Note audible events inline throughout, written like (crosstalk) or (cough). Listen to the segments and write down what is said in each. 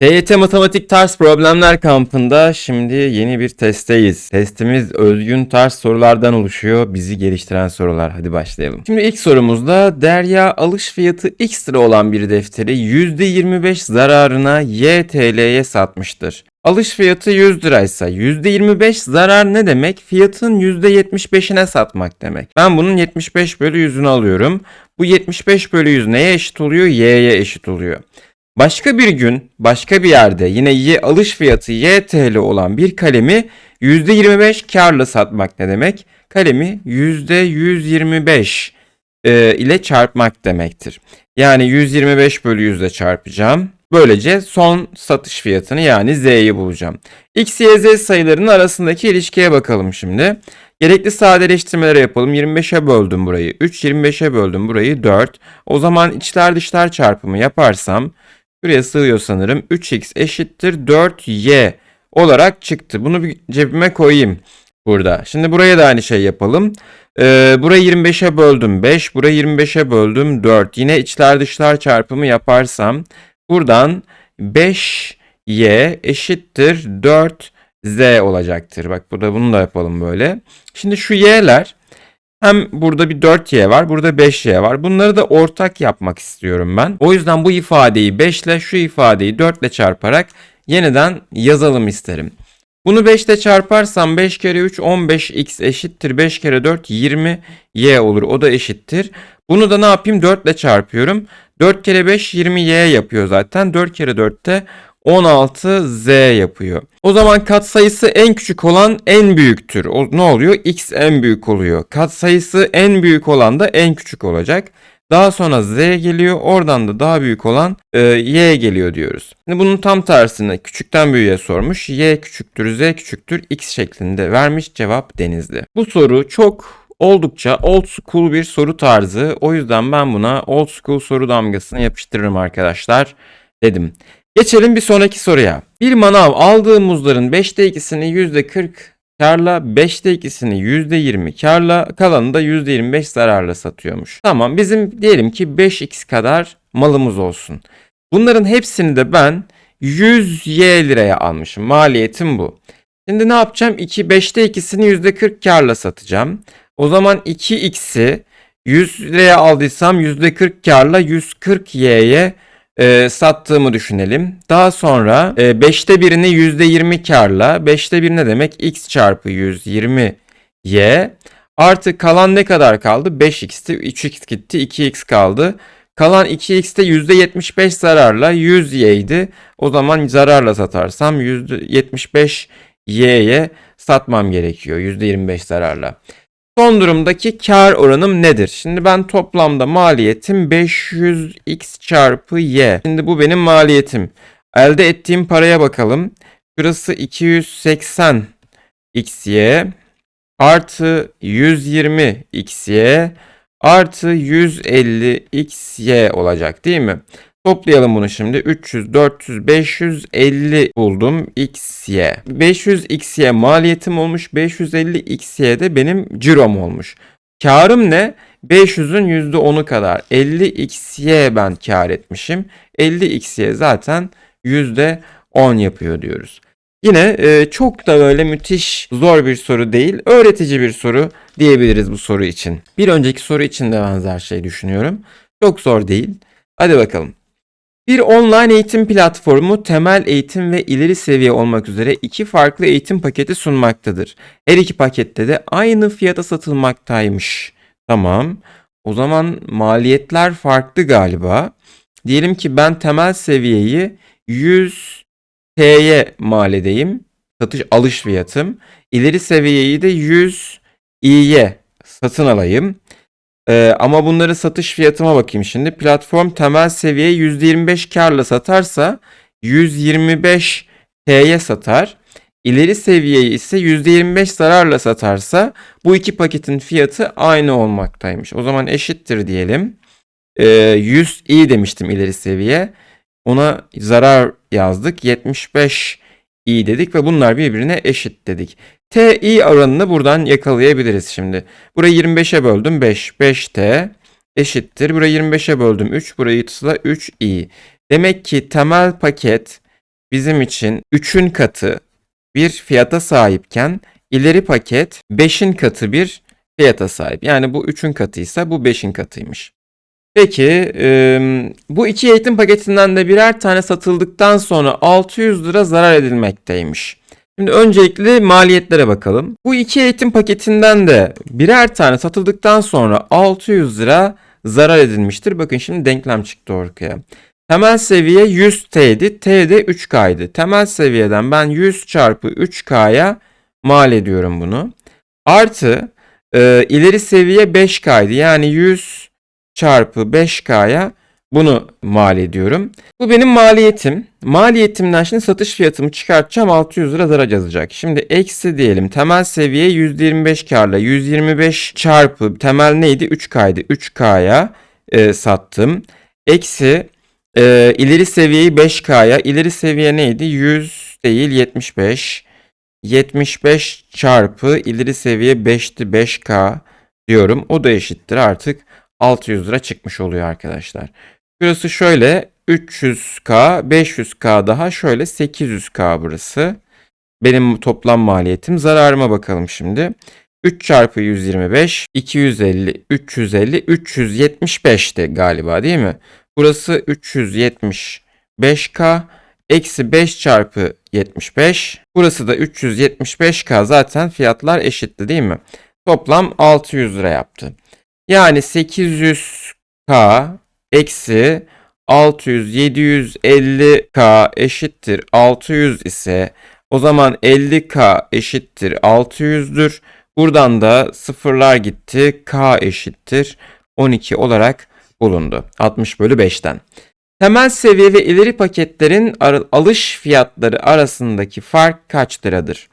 TYT Matematik Ters Problemler kampında şimdi yeni bir testteyiz. Testimiz özgün ters sorulardan oluşuyor. Bizi geliştiren sorular. Hadi başlayalım. Şimdi ilk sorumuzda Derya alış fiyatı X lira olan bir defteri %25 zararına Y TL'ye satmıştır. Alış fiyatı 100 liraysa %25 zarar ne demek? Fiyatın %75'ine satmak demek. Ben bunun 75 bölü 100'ünü alıyorum. Bu 75 bölü 100 neye eşit oluyor? Y'ye eşit oluyor. Başka bir gün, başka bir yerde yine y alış fiyatı y TL olan bir kalemi %25 karla satmak ne demek? Kalemi %125 e, ile çarpmak demektir. Yani 125 bölü 100 ile çarpacağım. Böylece son satış fiyatını yani z'yi bulacağım. x, y, z sayılarının arasındaki ilişkiye bakalım şimdi. Gerekli sadeleştirmeleri yapalım. 25'e böldüm burayı. 3, 25'e böldüm burayı 4. O zaman içler dışlar çarpımı yaparsam Buraya sığıyor sanırım. 3x eşittir 4y olarak çıktı. Bunu bir cebime koyayım burada. Şimdi buraya da aynı şey yapalım. Ee, burayı 25'e böldüm 5. Burayı 25'e böldüm 4. Yine içler dışlar çarpımı yaparsam buradan 5y eşittir 4z olacaktır. Bak burada bunu da yapalım böyle. Şimdi şu y'ler hem burada bir 4y var, burada 5y var. Bunları da ortak yapmak istiyorum ben. O yüzden bu ifadeyi 5 ile şu ifadeyi 4 ile çarparak yeniden yazalım isterim. Bunu 5 ile çarparsam 5 kere 3 15x eşittir. 5 kere 4 20y olur. O da eşittir. Bunu da ne yapayım? 4 ile çarpıyorum. 4 kere 5 20y yapıyor zaten. 4 kere 4 de 16z yapıyor. O zaman katsayısı en küçük olan en büyüktür. O ne oluyor? x en büyük oluyor. Katsayısı en büyük olan da en küçük olacak. Daha sonra z geliyor. Oradan da daha büyük olan e, y geliyor diyoruz. Şimdi bunun tam tersini küçükten büyüğe sormuş. y küçüktür, z küçüktür, x şeklinde vermiş. Cevap denizli. Bu soru çok oldukça old school bir soru tarzı. O yüzden ben buna old school soru damgasını yapıştırırım arkadaşlar dedim. Geçelim bir sonraki soruya. Bir manav aldığı muzların 5'te ikisini %40 karla, 5'te ikisini %20 karla, kalanını da %25 zararla satıyormuş. Tamam bizim diyelim ki 5x kadar malımız olsun. Bunların hepsini de ben 100y liraya almışım. Maliyetim bu. Şimdi ne yapacağım? 2 5'te ikisini %40 karla satacağım. O zaman 2x'i 100 liraya aldıysam %40 karla 140y'ye e, sattığımı düşünelim. Daha sonra e, 5'te birini %20 karla 5'te bir ne demek? x çarpı 120 y artı kalan ne kadar kaldı? 5x'ti 3x gitti 2x kaldı. Kalan 2x'te %75 zararla 100 y'ydi. O zaman zararla satarsam %75 y'ye satmam gerekiyor %25 zararla. Son durumdaki kar oranım nedir? Şimdi ben toplamda maliyetim 500x çarpı y. Şimdi bu benim maliyetim. Elde ettiğim paraya bakalım. Şurası 280 xy artı 120 xy artı 150 xy olacak değil mi? Toplayalım bunu şimdi. 300, 400, 550 buldum xy. 500 xy maliyetim olmuş. 550 xy de benim cirom olmuş. Karım ne? 500'ün %10'u kadar. 50 xy ben kar etmişim. 50 xy zaten %10 yapıyor diyoruz. Yine e, çok da böyle müthiş zor bir soru değil. Öğretici bir soru diyebiliriz bu soru için. Bir önceki soru için de benzer şey düşünüyorum. Çok zor değil. Hadi bakalım. Bir online eğitim platformu temel eğitim ve ileri seviye olmak üzere iki farklı eğitim paketi sunmaktadır. Her iki pakette de aynı fiyata satılmaktaymış. Tamam. O zaman maliyetler farklı galiba. Diyelim ki ben temel seviyeyi 100 T'ye mal edeyim. Satış alış fiyatım. İleri seviyeyi de 100 i'ye satın alayım. Ee, ama bunları satış fiyatıma bakayım şimdi. Platform temel seviye %25 karla satarsa 125 T'ye satar. İleri seviyeyi ise %25 zararla satarsa bu iki paketin fiyatı aynı olmaktaymış. O zaman eşittir diyelim. Ee, 100 i demiştim ileri seviye. Ona zarar yazdık. 75 i dedik ve bunlar birbirine eşit dedik. TI oranını buradan yakalayabiliriz şimdi. Burayı 25'e böldüm 5. 5T eşittir. Burayı 25'e böldüm 3. Burayı da 3i. Demek ki temel paket bizim için 3'ün katı bir fiyata sahipken ileri paket 5'in katı bir fiyata sahip. Yani bu 3'ün katıysa bu 5'in katıymış. Peki e, bu iki eğitim paketinden de birer tane satıldıktan sonra 600 lira zarar edilmekteymiş. Şimdi öncelikle maliyetlere bakalım. Bu iki eğitim paketinden de birer tane satıldıktan sonra 600 lira zarar edilmiştir. Bakın şimdi denklem çıktı ortaya. Temel seviye 100 T'di. T de 3K'ydı. Temel seviyeden ben 100 çarpı 3K'ya mal ediyorum bunu. Artı e, ileri seviye 5K'ydı. Yani 100 çarpı 5K'ya bunu mal ediyorum. Bu benim maliyetim. Maliyetimden şimdi satış fiyatımı çıkartacağım 600 lira zarar yazacak. Şimdi eksi diyelim temel seviye %25 karla 125 çarpı temel neydi 3K'ydı 3K'ya e, sattım. Eksi e, ileri seviyeyi 5K'ya ileri seviye neydi 100 değil 75. 75 çarpı ileri seviye 5'ti 5K diyorum. O da eşittir artık 600 lira çıkmış oluyor arkadaşlar. Burası şöyle 300K, 500K daha şöyle 800K burası. Benim toplam maliyetim. Zararıma bakalım şimdi. 3 çarpı 125, 250, 350, 375'ti galiba değil mi? Burası 375K. Eksi 5 çarpı 75. Burası da 375K. Zaten fiyatlar eşitti değil mi? Toplam 600 lira yaptı. Yani 800K eksi 600 750K eşittir 600 ise o zaman 50K eşittir 600'dür. Buradan da sıfırlar gitti. K eşittir 12 olarak bulundu. 60 bölü 5'ten. Temel seviye ve ileri paketlerin alış fiyatları arasındaki fark kaç liradır?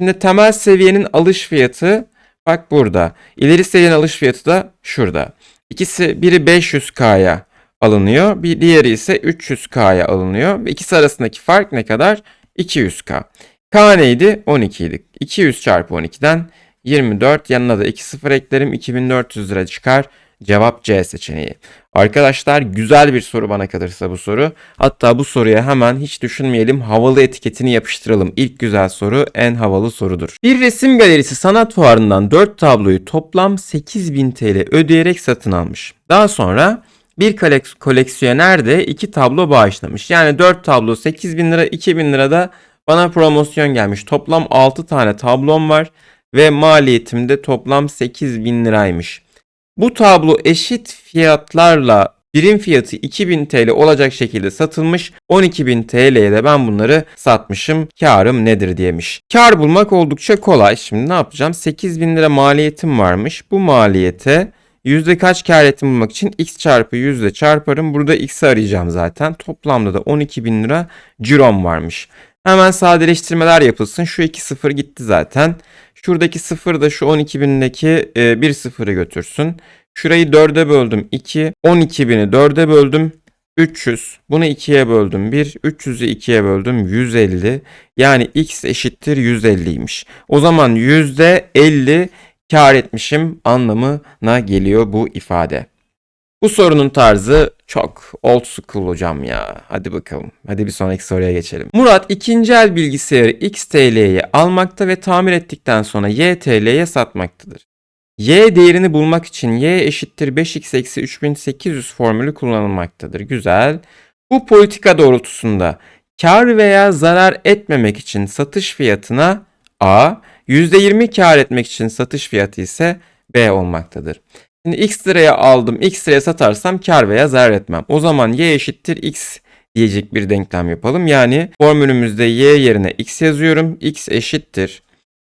Şimdi temel seviyenin alış fiyatı bak burada. İleri seviyenin alış fiyatı da şurada. İkisi biri 500K'ya alınıyor. Bir diğeri ise 300K'ya alınıyor. Ve arasındaki fark ne kadar? 200K. K neydi? 12 idi. 200 çarpı 12'den 24 yanına da 2 sıfır eklerim 2400 lira çıkar. Cevap C seçeneği. Arkadaşlar güzel bir soru bana kalırsa bu soru. Hatta bu soruya hemen hiç düşünmeyelim havalı etiketini yapıştıralım. İlk güzel soru en havalı sorudur. Bir resim galerisi sanat fuarından 4 tabloyu toplam 8000 TL ödeyerek satın almış. Daha sonra bir koleks- koleksiyoner de 2 tablo bağışlamış. Yani 4 tablo 8000 lira 2000 lira da bana promosyon gelmiş. Toplam 6 tane tablom var ve maliyetim de toplam 8000 liraymış. Bu tablo eşit fiyatlarla birim fiyatı 2000 TL olacak şekilde satılmış. 12.000 TL'ye de ben bunları satmışım. Karım nedir diyemiş. Kar bulmak oldukça kolay. Şimdi ne yapacağım? 8000 lira maliyetim varmış. Bu maliyete yüzde kaç kar ettim bulmak için x çarpı yüzde çarparım. Burada x'i arayacağım zaten. Toplamda da 12.000 lira cirom varmış. Hemen sadeleştirmeler yapılsın. Şu iki sıfır gitti zaten. Şuradaki sıfır da şu 12.000'deki e, bir sıfırı götürsün. Şurayı 4'e böldüm 2. 12.000'i 4'e böldüm 300. Bunu 2'ye böldüm 1. 300'ü 2'ye böldüm 150. Yani x eşittir 150'ymiş. O zaman %50 kar etmişim anlamına geliyor bu ifade. Bu sorunun tarzı çok old school hocam ya. Hadi bakalım. Hadi bir sonraki soruya geçelim. Murat ikinci el bilgisayarı X TL'ye almakta ve tamir ettikten sonra Y TL'ye satmaktadır. Y değerini bulmak için Y eşittir 5x eksi 3800 formülü kullanılmaktadır. Güzel. Bu politika doğrultusunda kar veya zarar etmemek için satış fiyatına A, %20 kar etmek için satış fiyatı ise B olmaktadır. Şimdi x liraya aldım, x liraya satarsam kar veya zarar etmem. O zaman y eşittir x diyecek bir denklem yapalım. Yani formülümüzde y yerine x yazıyorum. x eşittir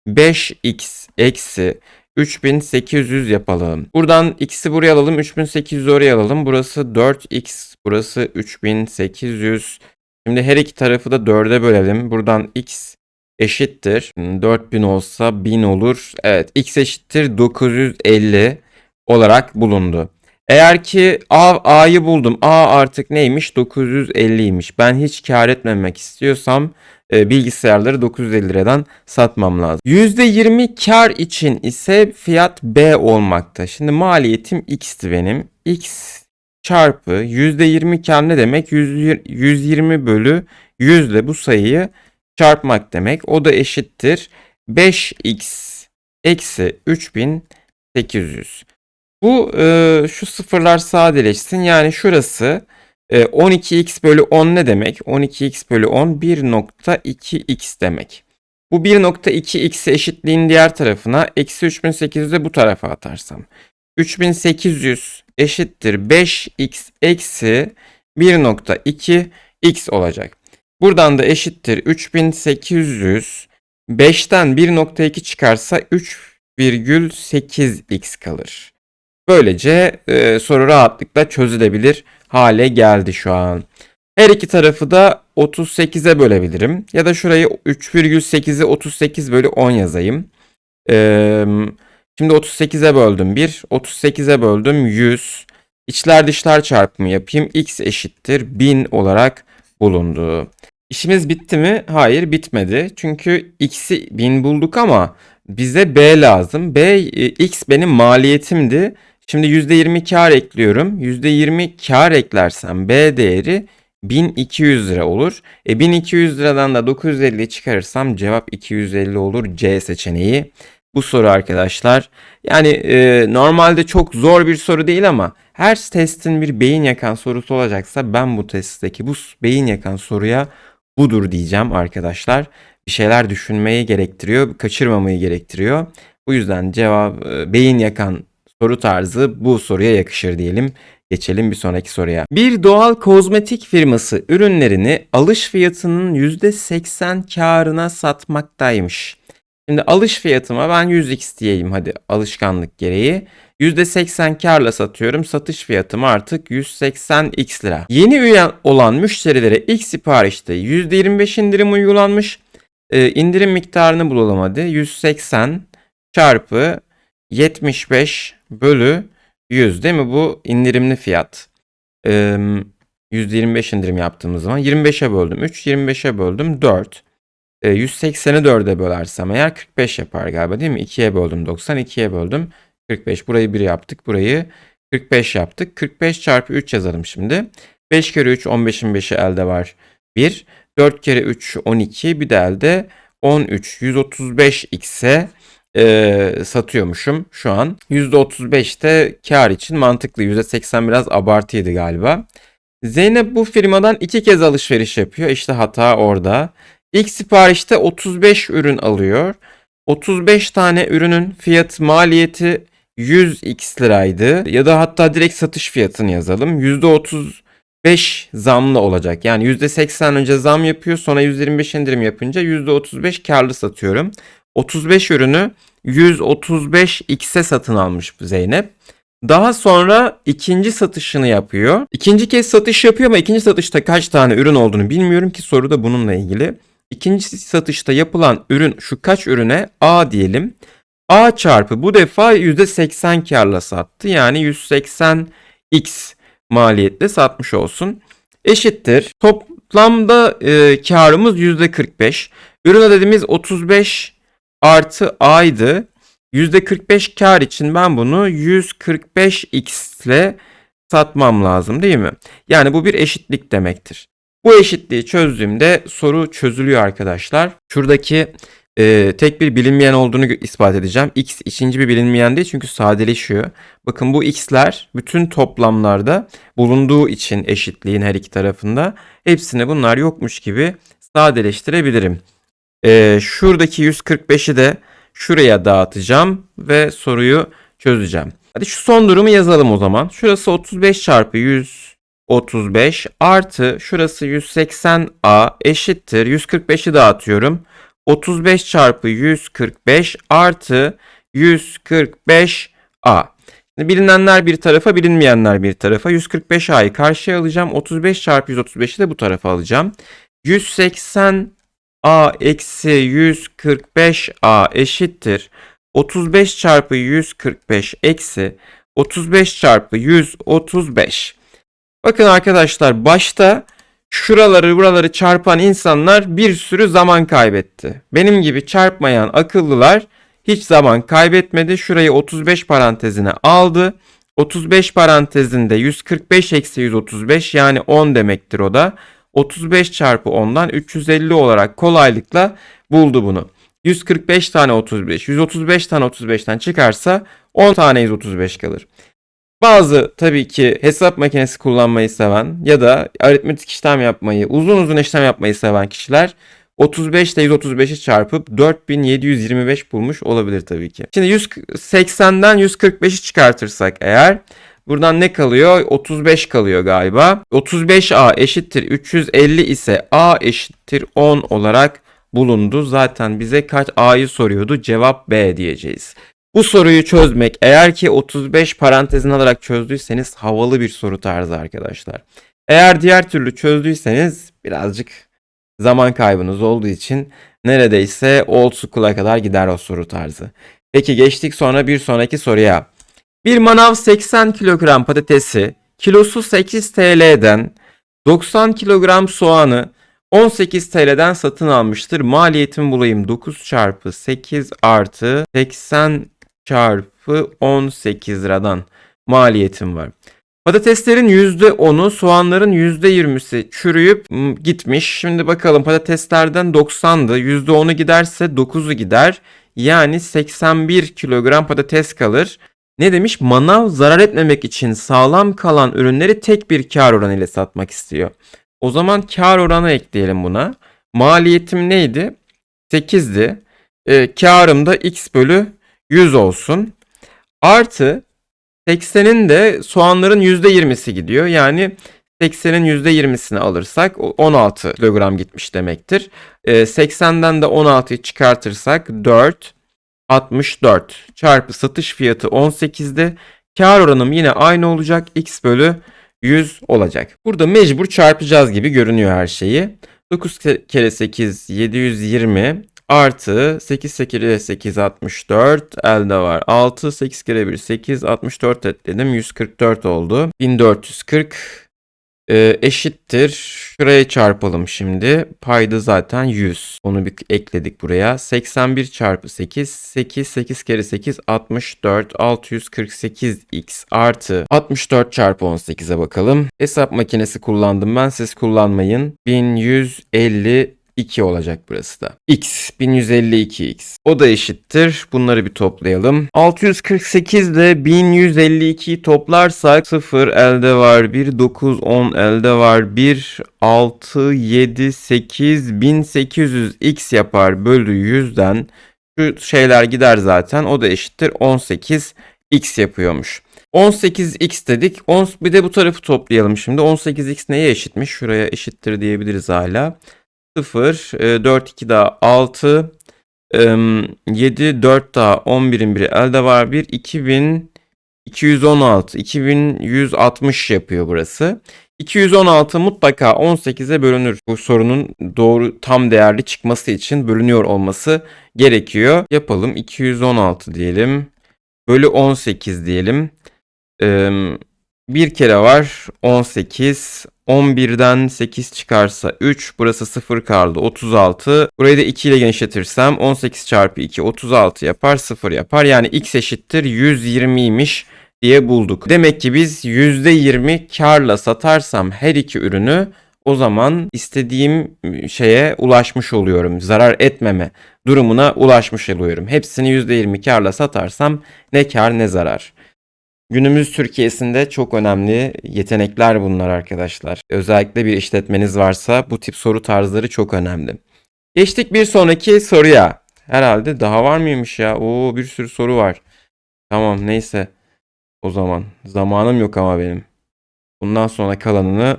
5x eksi 3800 yapalım. Buradan x'i buraya alalım. 3800 oraya alalım. Burası 4x. Burası 3800. Şimdi her iki tarafı da 4'e bölelim. Buradan x eşittir. 4000 olsa 1000 olur. Evet x eşittir 950 olarak bulundu. Eğer ki A, A'yı buldum. A artık neymiş? 950'ymiş. Ben hiç kar etmemek istiyorsam e, bilgisayarları 950 liradan satmam lazım. %20 kar için ise fiyat B olmakta. Şimdi maliyetim X'ti benim. X çarpı %20 kar ne demek? 100 120 bölü 100 ile bu sayıyı çarpmak demek. O da eşittir 5x eksi 3800. Bu e, şu sıfırlar sadeleşsin. Yani şurası e, 12x bölü 10 ne demek? 12x bölü 10 1.2x demek. Bu 1.2x'i eşitliğin diğer tarafına eksi 3800'ü bu tarafa atarsam. 3800 eşittir 5x eksi 1.2x olacak. Buradan da eşittir 3800 5'ten 1.2 çıkarsa 3,8x kalır. Böylece e, soru rahatlıkla çözülebilir hale geldi şu an. Her iki tarafı da 38'e bölebilirim. Ya da şurayı 3,8'i 38 bölü 10 yazayım. Ee, şimdi 38'e böldüm 1. 38'e böldüm 100. İçler dışlar çarpımı yapayım. x eşittir 1000 olarak bulundu. İşimiz bitti mi? Hayır bitmedi. Çünkü x'i 1000 bulduk ama bize b lazım. b e, x benim maliyetimdi. Şimdi %20 kar ekliyorum. %20 kar eklersem b değeri 1200 lira olur. E 1200 liradan da 950 çıkarırsam cevap 250 olur C seçeneği. Bu soru arkadaşlar yani e, normalde çok zor bir soru değil ama her testin bir beyin yakan sorusu olacaksa ben bu testteki bu beyin yakan soruya budur diyeceğim arkadaşlar. Bir şeyler düşünmeyi gerektiriyor, kaçırmamayı gerektiriyor. Bu yüzden cevap e, beyin yakan soru tarzı bu soruya yakışır diyelim. Geçelim bir sonraki soruya. Bir doğal kozmetik firması ürünlerini alış fiyatının %80 karına satmaktaymış. Şimdi alış fiyatıma ben 100x diyeyim hadi alışkanlık gereği. %80 karla satıyorum. Satış fiyatım artık 180x lira. Yeni üye olan müşterilere ilk siparişte %25 indirim uygulanmış. Ee, indirim miktarını bulalım hadi. 180 çarpı 75 bölü 100 değil mi? Bu indirimli fiyat. Ee, %25 indirim yaptığımız zaman 25'e böldüm 3, 25'e böldüm 4. Ee, 180'i 4'e bölersem eğer 45 yapar galiba değil mi? 2'ye böldüm 90, 2'ye böldüm 45. Burayı 1 yaptık. Burayı 45 yaptık. 45 çarpı 3 yazalım şimdi. 5 kere 3 15'in 5'i elde var. 1. 4 kere 3 12. Bir de elde 13. 135x'e e, satıyormuşum şu an. %35'te kar için mantıklı. %80 biraz abartıydı galiba. Zeynep bu firmadan iki kez alışveriş yapıyor. İşte hata orada. İlk siparişte 35 ürün alıyor. 35 tane ürünün fiyat maliyeti 100x liraydı. Ya da hatta direkt satış fiyatını yazalım. %35 zamlı olacak. Yani %80 önce zam yapıyor sonra %25 indirim yapınca %35 karlı satıyorum. 35 ürünü 135x'e satın almış Zeynep. Daha sonra ikinci satışını yapıyor. İkinci kez satış yapıyor ama ikinci satışta kaç tane ürün olduğunu bilmiyorum ki soru da bununla ilgili. İkinci satışta yapılan ürün şu kaç ürüne A diyelim. A çarpı bu defa %80 karla sattı. Yani 180x maliyetle satmış olsun. Eşittir. Toplamda e, karımız %45. Ürün ödediğimiz 35 artı A'ydı. %45 kar için ben bunu 145x ile satmam lazım değil mi? Yani bu bir eşitlik demektir. Bu eşitliği çözdüğümde soru çözülüyor arkadaşlar. Şuradaki e, tek bir bilinmeyen olduğunu ispat edeceğim. X ikinci bir bilinmeyen değil çünkü sadeleşiyor. Bakın bu x'ler bütün toplamlarda bulunduğu için eşitliğin her iki tarafında hepsini bunlar yokmuş gibi sadeleştirebilirim. E, şuradaki 145'i de şuraya dağıtacağım ve soruyu çözeceğim. Hadi şu son durumu yazalım o zaman. Şurası 35 çarpı 135 artı şurası 180a eşittir. 145'i dağıtıyorum. 35 çarpı 145 artı 145a. Şimdi bilinenler bir tarafa bilinmeyenler bir tarafa. 145a'yı karşıya alacağım. 35 çarpı 135'i de bu tarafa alacağım. 180 a eksi 145a eşittir. 35 çarpı 145 eksi 35 çarpı 135. Bakın arkadaşlar başta şuraları buraları çarpan insanlar bir sürü zaman kaybetti. Benim gibi çarpmayan akıllılar hiç zaman kaybetmedi. Şurayı 35 parantezine aldı. 35 parantezinde 145 eksi 135 yani 10 demektir o da. 35 çarpı 10'dan 350 olarak kolaylıkla buldu bunu. 145 tane 35, 135 tane 35'ten çıkarsa 10 tane 135 kalır. Bazı tabii ki hesap makinesi kullanmayı seven ya da aritmetik işlem yapmayı, uzun uzun işlem yapmayı seven kişiler 35 ile 135'i çarpıp 4725 bulmuş olabilir tabii ki. Şimdi 180'den 145'i çıkartırsak eğer buradan ne kalıyor? 35 kalıyor galiba. 35A eşittir 350 ise A eşittir 10 olarak bulundu. Zaten bize kaç A'yı soruyordu. Cevap B diyeceğiz. Bu soruyu çözmek eğer ki 35 parantezini alarak çözdüyseniz havalı bir soru tarzı arkadaşlar. Eğer diğer türlü çözdüyseniz birazcık zaman kaybınız olduğu için neredeyse old school'a kadar gider o soru tarzı. Peki geçtik sonra bir sonraki soruya. Bir manav 80 kilogram patatesi, kilosu 8 TL'den 90 kilogram soğanı 18 TL'den satın almıştır. Maliyetimi bulayım. 9 çarpı 8 artı 80 çarpı 18 liradan maliyetim var. Patateslerin %10'u, soğanların %20'si çürüyüp gitmiş. Şimdi bakalım patateslerden 90'dı. %10'u giderse 9'u gider. Yani 81 kilogram patates kalır. Ne demiş? Manav zarar etmemek için sağlam kalan ürünleri tek bir kar oranı ile satmak istiyor. O zaman kar oranı ekleyelim buna. Maliyetim neydi? 8'di. E, karım da x bölü 100 olsun. Artı 80'in de soğanların %20'si gidiyor. Yani 80'in %20'sini alırsak o 16 kilogram gitmiş demektir. E, 80'den de 16'yı çıkartırsak 4 64 çarpı satış fiyatı 18'de kar oranım yine aynı olacak. X bölü 100 olacak. Burada mecbur çarpacağız gibi görünüyor her şeyi. 9 kere 8 720 artı 8 kere 8 64 elde var. 6 8 kere 1 8 64 dedim 144 oldu. 1440 e, eşittir. Şuraya çarpalım şimdi. Payda zaten 100. Onu bir ekledik buraya. 81 çarpı 8. 8 8 kere 8 64 648x artı 64 çarpı 18'e bakalım. Hesap makinesi kullandım ben. Siz kullanmayın. 1152 olacak burası da. X 1152x. O da eşittir. Bunları bir toplayalım. 648 ile 1152'yi toplarsak 0 elde var. 1 9 10 elde var. 1 6 7 8 1800x yapar bölü 100'den. Şu şeyler gider zaten. O da eşittir 18x yapıyormuş. 18x dedik. 10, bir de bu tarafı toplayalım şimdi. 18x neye eşitmiş? Şuraya eşittir diyebiliriz hala. 0, 4, 2 daha 6, 7, 4 daha 11'in biri elde var 1, 2216, 2160 yapıyor burası. 216 mutlaka 18'e bölünür. Bu sorunun doğru tam değerli çıkması için bölünüyor olması gerekiyor. Yapalım 216 diyelim. Bölü 18 diyelim. Ee, bir kere var 18. 11'den 8 çıkarsa 3. Burası 0 kaldı 36. Burayı da 2 ile genişletirsem 18 çarpı 2 36 yapar 0 yapar. Yani x eşittir 120'ymiş diye bulduk. Demek ki biz %20 karla satarsam her iki ürünü o zaman istediğim şeye ulaşmış oluyorum. Zarar etmeme durumuna ulaşmış oluyorum. Hepsini %20 karla satarsam ne kar ne zarar. Günümüz Türkiye'sinde çok önemli yetenekler bunlar arkadaşlar. Özellikle bir işletmeniz varsa bu tip soru tarzları çok önemli. Geçtik bir sonraki soruya. Herhalde daha var mıymış ya? Oo bir sürü soru var. Tamam neyse. O zaman zamanım yok ama benim. Bundan sonra kalanını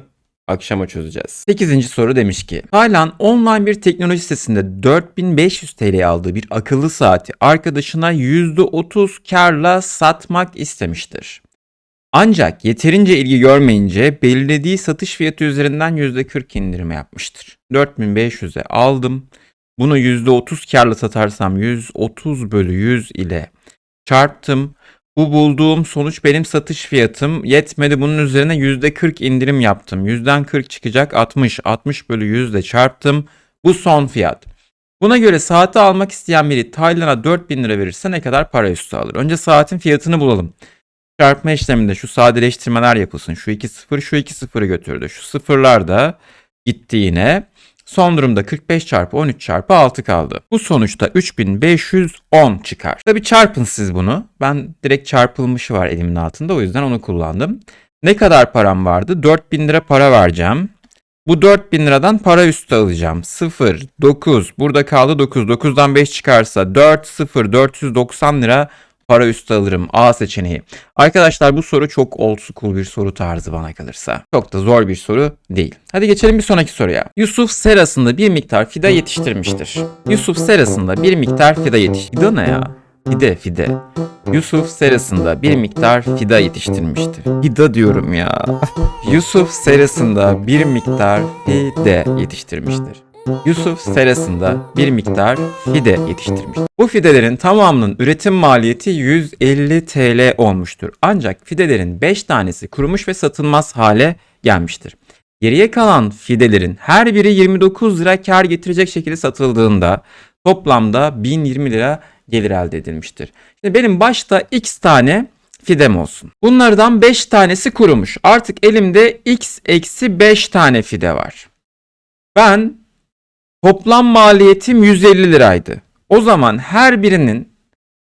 akşama çözeceğiz. 8. soru demiş ki Halen online bir teknoloji sitesinde 4500 TL aldığı bir akıllı saati arkadaşına %30 karla satmak istemiştir. Ancak yeterince ilgi görmeyince belirlediği satış fiyatı üzerinden %40 indirime yapmıştır. 4500'e aldım. Bunu %30 karla satarsam 130 bölü 100 ile çarptım. Bu bulduğum sonuç benim satış fiyatım. Yetmedi bunun üzerine %40 indirim yaptım. Yüzden 40 çıkacak 60. 60 bölü 100 ile çarptım. Bu son fiyat. Buna göre saati almak isteyen biri Tayland'a 4000 lira verirse ne kadar para üstü alır? Önce saatin fiyatını bulalım. Çarpma işleminde şu sadeleştirmeler yapılsın. Şu 2 sıfır şu 2 sıfırı götürdü. Şu sıfırlar da gitti yine. Son durumda 45 çarpı 13 çarpı 6 kaldı. Bu sonuçta 3510 çıkar. Tabi çarpın siz bunu. Ben direkt çarpılmışı var elimin altında o yüzden onu kullandım. Ne kadar param vardı? 4000 lira para vereceğim. Bu 4000 liradan para üstü alacağım. 0, 9, burada kaldı 9. 9'dan 5 çıkarsa 4, 0, 490 lira para üstü alırım. A seçeneği. Arkadaşlar bu soru çok old school bir soru tarzı bana kalırsa. Çok da zor bir soru değil. Hadi geçelim bir sonraki soruya. Yusuf serasında bir miktar fida yetiştirmiştir. Yusuf serasında bir miktar fida yetiş. Fida ne ya? Fide, fide. Yusuf serasında bir miktar fida yetiştirmiştir. Fida diyorum ya. (laughs) Yusuf serasında bir miktar fide yetiştirmiştir. Yusuf serasında bir miktar fide yetiştirmiş. Bu fidelerin tamamının üretim maliyeti 150 TL olmuştur. Ancak fidelerin 5 tanesi kurumuş ve satılmaz hale gelmiştir. Geriye kalan fidelerin her biri 29 lira kar getirecek şekilde satıldığında toplamda 1020 lira gelir elde edilmiştir. Şimdi benim başta x tane fidem olsun. Bunlardan 5 tanesi kurumuş. Artık elimde x eksi 5 tane fide var. Ben toplam maliyetim 150 liraydı. O zaman her birinin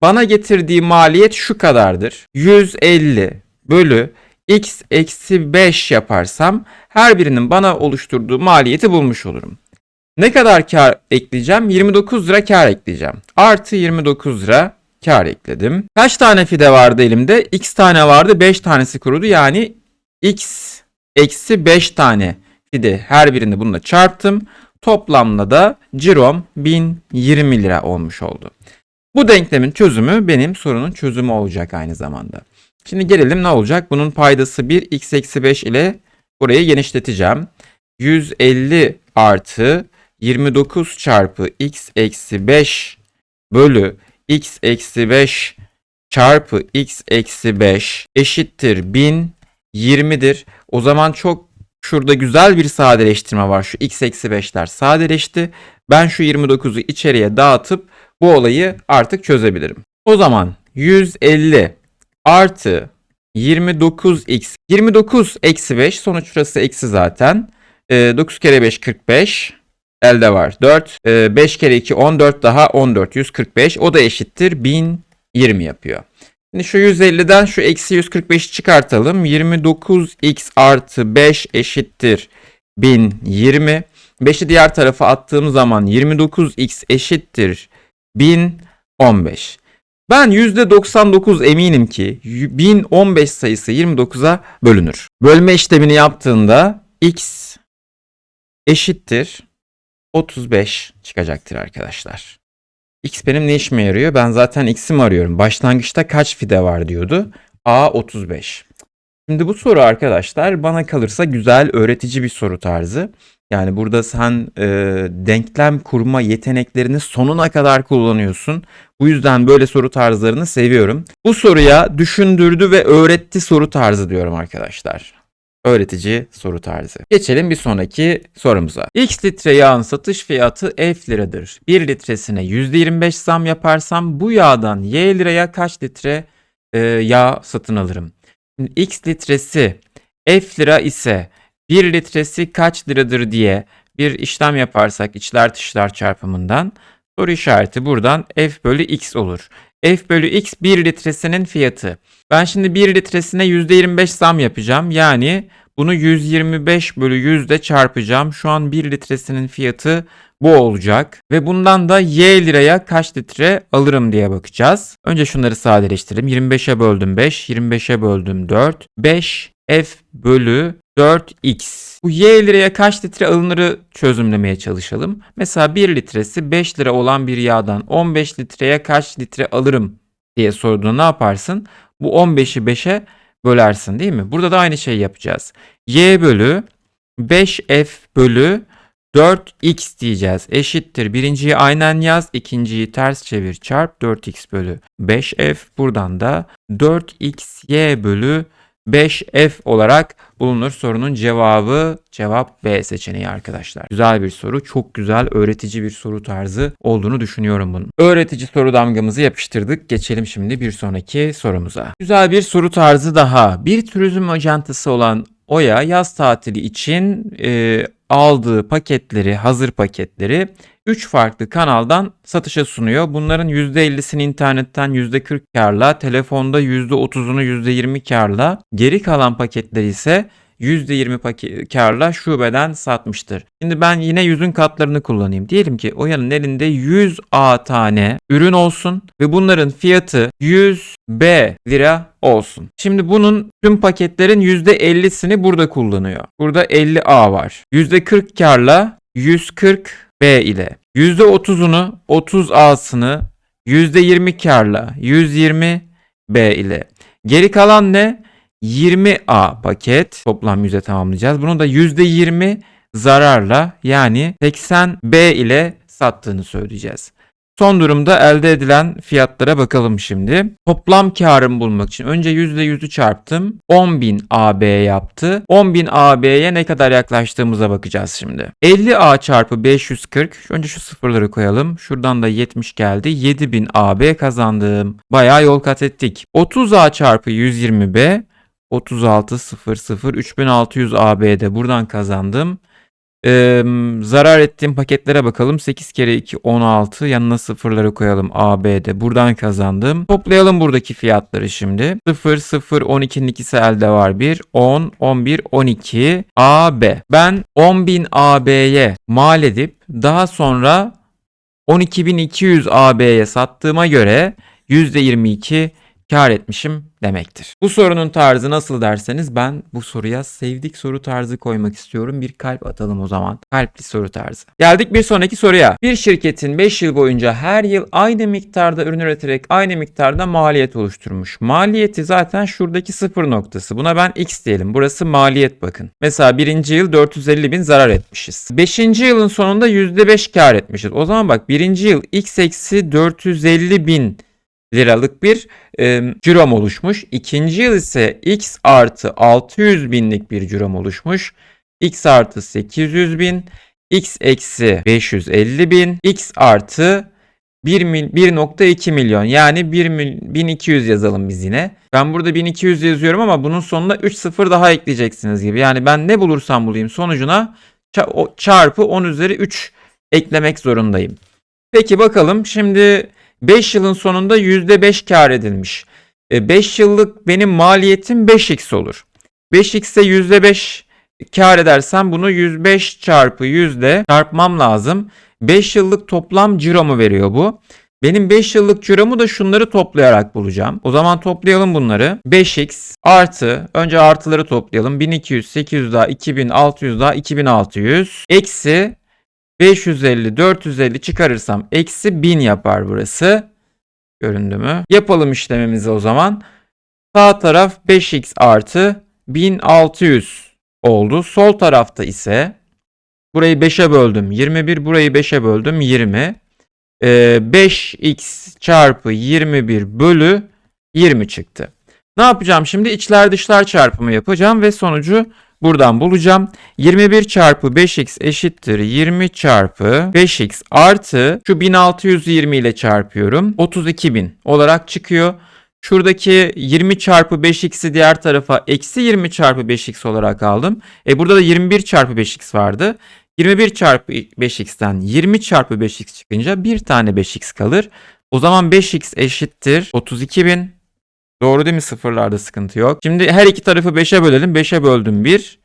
bana getirdiği maliyet şu kadardır. 150 bölü x eksi 5 yaparsam her birinin bana oluşturduğu maliyeti bulmuş olurum. Ne kadar kar ekleyeceğim? 29 lira kar ekleyeceğim. Artı 29 lira kar ekledim. Kaç tane fide vardı elimde? X tane vardı. 5 tanesi kurudu. Yani x eksi 5 tane fide her birini bununla çarptım. Toplamda da cirom 1020 lira olmuş oldu. Bu denklemin çözümü benim sorunun çözümü olacak aynı zamanda. Şimdi gelelim ne olacak? Bunun paydası 1 x eksi 5 ile burayı genişleteceğim. 150 artı 29 çarpı x eksi 5 bölü x eksi 5 çarpı x eksi 5 eşittir 1020'dir. O zaman çok şurada güzel bir sadeleştirme var. Şu x eksi 5'ler sadeleşti. Ben şu 29'u içeriye dağıtıp bu olayı artık çözebilirim. O zaman 150 artı 29x 29 eksi 5 sonuç şurası eksi zaten. E, 9 kere 5 45 elde var 4. E, 5 kere 2 14 daha 14 145 o da eşittir 1020 yapıyor. Şimdi şu 150'den şu eksi 145'i çıkartalım. 29x artı 5 eşittir 1020. 5'i diğer tarafa attığım zaman 29x eşittir 1015. Ben %99 eminim ki 1015 sayısı 29'a bölünür. Bölme işlemini yaptığında x eşittir 35 çıkacaktır arkadaşlar. X benim ne işime yarıyor? Ben zaten x'imi arıyorum. Başlangıçta kaç fide var diyordu. A 35. Şimdi bu soru arkadaşlar bana kalırsa güzel öğretici bir soru tarzı. Yani burada sen e, denklem kurma yeteneklerini sonuna kadar kullanıyorsun. Bu yüzden böyle soru tarzlarını seviyorum. Bu soruya düşündürdü ve öğretti soru tarzı diyorum arkadaşlar. Öğretici soru tarzı. Geçelim bir sonraki sorumuza. X litre yağın satış fiyatı F liradır. 1 litresine %25 zam yaparsam bu yağdan Y liraya kaç litre e, yağ satın alırım? Şimdi X litresi F lira ise 1 litresi kaç liradır diye bir işlem yaparsak içler dışlar çarpımından soru işareti buradan F bölü X olur. F bölü X 1 litresinin fiyatı. Ben şimdi 1 litresine %25 zam yapacağım. Yani bunu 125 bölü 100 de çarpacağım. Şu an 1 litresinin fiyatı bu olacak. Ve bundan da Y liraya kaç litre alırım diye bakacağız. Önce şunları sadeleştirelim. 25'e böldüm 5, 25'e böldüm 4. 5 F bölü 4x. Bu y liraya kaç litre alınırı çözümlemeye çalışalım. Mesela 1 litresi 5 lira olan bir yağdan 15 litreye kaç litre alırım diye sorduğunda ne yaparsın? Bu 15'i 5'e bölersin değil mi? Burada da aynı şeyi yapacağız. y bölü 5f bölü 4x diyeceğiz. Eşittir. Birinciyi aynen yaz. ikinciyi ters çevir çarp 4x bölü 5f. Buradan da 4xy bölü 5F olarak bulunur. Sorunun cevabı cevap B seçeneği arkadaşlar. Güzel bir soru. Çok güzel öğretici bir soru tarzı olduğunu düşünüyorum bunun. Öğretici soru damgamızı yapıştırdık. Geçelim şimdi bir sonraki sorumuza. Güzel bir soru tarzı daha. Bir turizm ajantısı olan Oya yaz tatili için e, aldığı paketleri, hazır paketleri 3 farklı kanaldan satışa sunuyor. Bunların %50'sini internetten %40 karla, telefonda %30'unu %20 karla, geri kalan paketleri ise %20 paket karla şubeden satmıştır. Şimdi ben yine yüzün katlarını kullanayım. Diyelim ki Oya'nın elinde 100 A tane ürün olsun ve bunların fiyatı 100 B lira olsun. Şimdi bunun tüm paketlerin %50'sini burada kullanıyor. Burada 50 A var. %40 karla 140 B ile. %30'unu 30 A'sını %20 karla 120 B ile. Geri kalan ne? 20A paket toplam 100'e tamamlayacağız. Bunu da %20 zararla yani 80B ile sattığını söyleyeceğiz. Son durumda elde edilen fiyatlara bakalım şimdi. Toplam karımı bulmak için önce %100'ü çarptım. 10.000 AB yaptı. 10.000 AB'ye ne kadar yaklaştığımıza bakacağız şimdi. 50A çarpı 540. Önce şu sıfırları koyalım. Şuradan da 70 geldi. 7000 AB kazandım. Bayağı yol kat ettik. 30A çarpı 120B 36 00 3600 AB'de buradan kazandım. Ee, zarar ettiğim paketlere bakalım. 8 kere 2 16 yanına sıfırları koyalım AB'de buradan kazandım. Toplayalım buradaki fiyatları şimdi. 0 0 12'nin ikisi elde var 1 10 11 12 AB. Ben 10.000 AB'ye mal edip daha sonra 12.200 AB'ye sattığıma göre %22 kar etmişim demektir. Bu sorunun tarzı nasıl derseniz ben bu soruya sevdik soru tarzı koymak istiyorum. Bir kalp atalım o zaman. Kalpli soru tarzı. Geldik bir sonraki soruya. Bir şirketin 5 yıl boyunca her yıl aynı miktarda ürün üreterek aynı miktarda maliyet oluşturmuş. Maliyeti zaten şuradaki sıfır noktası. Buna ben x diyelim. Burası maliyet bakın. Mesela birinci yıl 450 bin zarar etmişiz. Beşinci yılın sonunda %5 kar etmişiz. O zaman bak birinci yıl x eksi 450 bin liralık bir e, cirom oluşmuş. İkinci yıl ise x artı 600 binlik bir cirom oluşmuş. x artı 800 bin, x eksi 550 bin, x artı 1 mil- 1.2 milyon yani 1 mil- 1200 yazalım biz yine. Ben burada 1200 yazıyorum ama bunun sonuna 3 sıfır daha ekleyeceksiniz gibi. Yani ben ne bulursam bulayım sonucuna çarpı 10 üzeri 3 eklemek zorundayım. Peki bakalım şimdi 5 yılın sonunda %5 kar edilmiş. 5 yıllık benim maliyetim 5x olur. 5x'e %5 kar edersem bunu 105 çarpı yüzde çarpmam lazım. 5 yıllık toplam ciromu veriyor bu. Benim 5 yıllık ciromu da şunları toplayarak bulacağım. O zaman toplayalım bunları. 5x artı önce artıları toplayalım. 1200, 800 daha 2000, 600 daha 2600 eksi 550, 450 çıkarırsam eksi 1000 yapar burası. Göründü mü? Yapalım işlemimizi o zaman. Sağ taraf 5x artı 1600 oldu. Sol tarafta ise burayı 5'e böldüm 21, burayı 5'e böldüm 20. Ee, 5x çarpı 21 bölü 20 çıktı. Ne yapacağım şimdi? İçler dışlar çarpımı yapacağım ve sonucu buradan bulacağım. 21 çarpı 5x eşittir 20 çarpı 5x artı şu 1620 ile çarpıyorum. 32.000 olarak çıkıyor. Şuradaki 20 çarpı 5x'i diğer tarafa eksi 20 çarpı 5x olarak aldım. E burada da 21 çarpı 5x vardı. 21 çarpı 5x'ten 20 çarpı 5x çıkınca bir tane 5x kalır. O zaman 5x eşittir 32.000. Doğru değil mi sıfırlarda sıkıntı yok. Şimdi her iki tarafı 5'e bölelim. 5'e böldüm 1.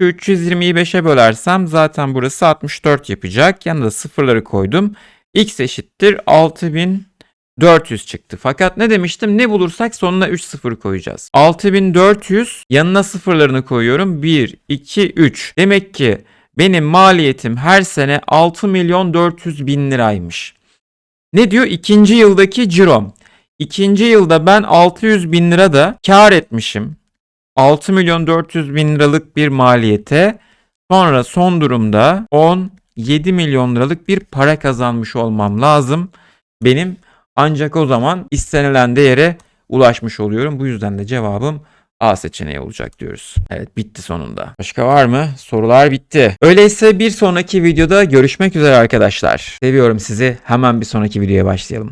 Şu 320'yi 5'e bölersem zaten burası 64 yapacak. Yanında sıfırları koydum. x eşittir 6400 çıktı. Fakat ne demiştim? Ne bulursak sonuna 3 sıfır koyacağız. 6400 yanına sıfırlarını koyuyorum. 1, 2, 3. Demek ki benim maliyetim her sene 6 milyon 400 bin liraymış. Ne diyor? İkinci yıldaki cirom. İkinci yılda ben 600 bin lira da kar etmişim. 6 milyon 400 bin liralık bir maliyete sonra son durumda 17 milyon liralık bir para kazanmış olmam lazım. Benim ancak o zaman istenilen değere ulaşmış oluyorum. Bu yüzden de cevabım A seçeneği olacak diyoruz. Evet bitti sonunda. Başka var mı? Sorular bitti. Öyleyse bir sonraki videoda görüşmek üzere arkadaşlar. Seviyorum sizi. Hemen bir sonraki videoya başlayalım.